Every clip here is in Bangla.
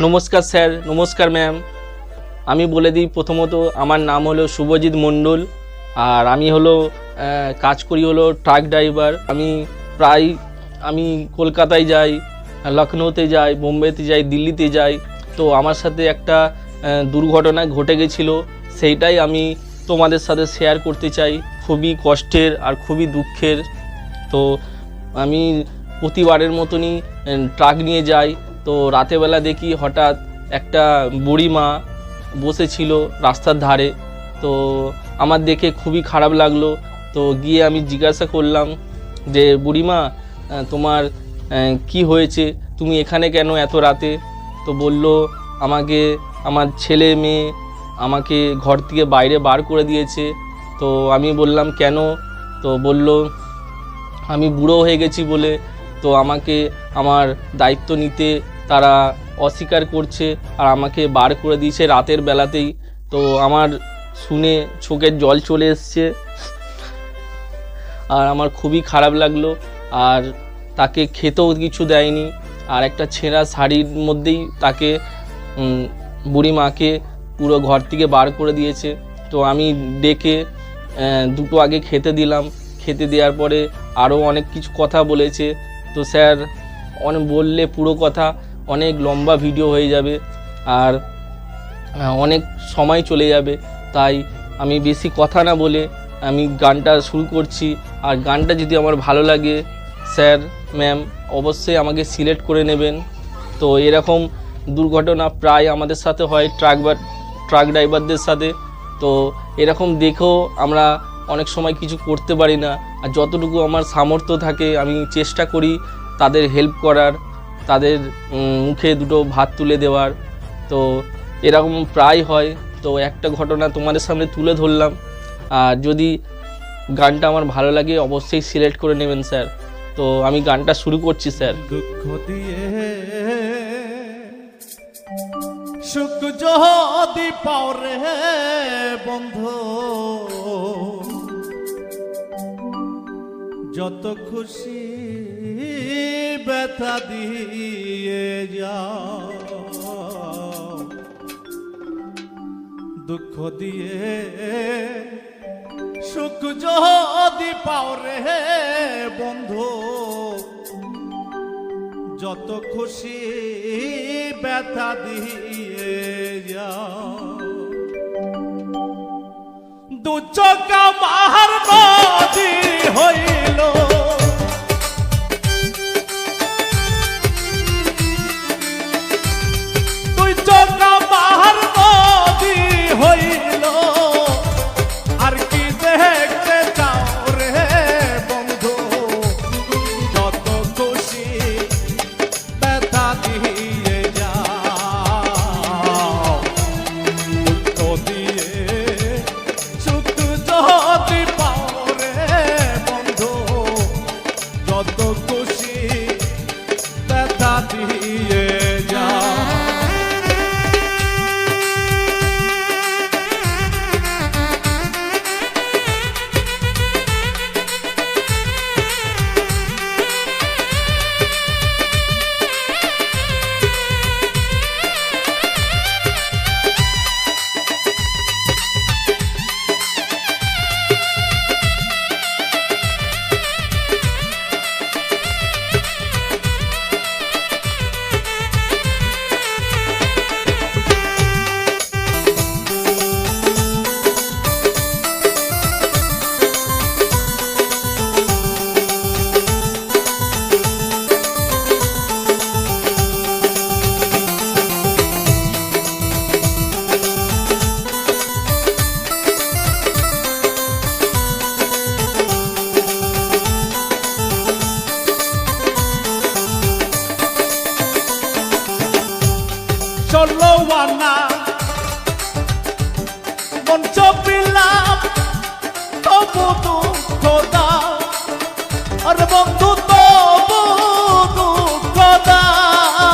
নমস্কার স্যার, নমস্কার ম্যাম। আমি বলে দিই, প্রথমত আমার নাম হলো শুভজিৎ মণ্ডল, আর আমি হলো কাজ করি হলো ট্রাক ড্রাইভার আমি প্রায়, আমি কলকাতায় যাই, লখনৌতে যাই, বোম্বেতে যাই, দিল্লিতে যাই। তো আমার সাথে একটা দুর্ঘটনা ঘটে গেছিল, সেইটাই আমি তোমাদের সাথে শেয়ার করতে চাই। খুবই কষ্টের আর খুবই দুঃখের। তো আমি প্রতিবারের মতনই ট্রাক নিয়ে যাই। তো রাতেবেলা দেখি হঠাৎ একটা বুড়ি মা বসেছিল রাস্তার ধারে। তো আমার দেখে খুবই খারাপ লাগল। তো গিয়ে আমি জিজ্ঞাসা করলাম যে বুড়িমা তোমার কি হয়েছে? তুমি এখানে কেন এত রাতে? তো বলল, আমাকে, আমার ছেলে মেয়ে আমাকে ঘর থেকে বাইরে বার করে দিয়েছে। তো আমি বললাম, কেন? তো বলল, আমি বুড়ো হয়ে গেছি বলে। তো আমাকে আমার দায়িত্ব নিতে তারা অস্বীকার করছে আর আমাকে বার করে দিয়েছে রাতের বেলাতেই। তো আমার শুনে চোখের জল চলে এসছে। আর আমার খুবই খারাপ লাগল। আর তাকে খেতেও কিছু দেয়নি। আর একটা ছেঁড়া শাড়ির মধ্যেই তাকে বুড়ি মাকে পুরো ঘর থেকে বার করে দিয়েছে। তো আমি ডেকে দুটো আগে খেতে দিলাম। খেতে দেওয়ার পরে আরও অনেক কিছু কথা বলেছে। তো স্যার অনেক বললে পুরো কথা। অনেক লম্বা ভিডিও হয়ে যাবে আর অনেক সময় চলে যাবে। তাই আমি বেশি কথা না বলে আমি গানটা শুরু করছি। আর গানটা যদি আমার ভালো লাগে, স্যার, ম্যাম, অবশ্যই আমাকে সিলেক্ট করে নেবেন। তো এরকম দুর্ঘটনা প্রায় আমাদের সাথে হয়, ট্রাক বা, ট্রাক ড্রাইভারদের সাথে। তো এরকম দেখেও আমরা অনেক সময় কিছু করতে পারি না। আর যতটুকু আমার সামর্থ্য থাকে, আমি চেষ্টা করি তাদের হেল্প করার। তাদের মুখে দুটো ভাত তুলে দেওয়ার। তো এরকম প্রায় হয়। তো একটা ঘটনা তোমাদের সামনে তুলে ধরলাম। আর যদি গানটা আমার ভালো লাগে, অবশ্যই সিলেক্ট করে নেবেন, স্যার। তো আমি গানটা শুরু করছি, স্যার। দুঃখ দিয়ে সুখ যদি পাও রে বন্ধু, যত খুশি ব্যথা দিয়ে যাও। দুঃখ দিয়ে সুখ যদি পাও রে বন্ধু, যত খুশি ব্যথা দিয়ে যাও। দু চকা মাহার নদী হইল। চলো আনা মঞ্চ পিলাম, তবু দুঃখ দাও। আর বন্ধু, তবু দুঃখ দাও।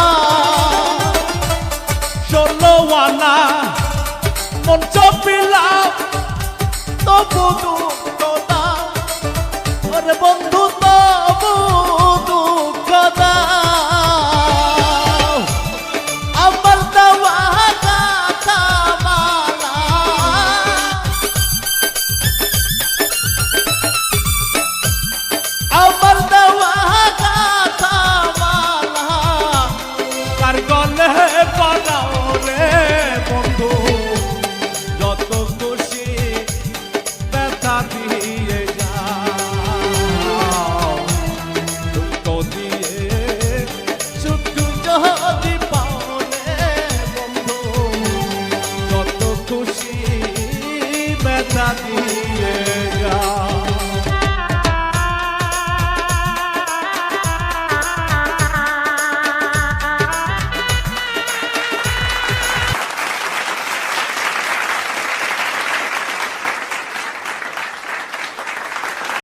চলো আনা মঞ্চ পিলাম, তবু দুঃখ જાતીએ જા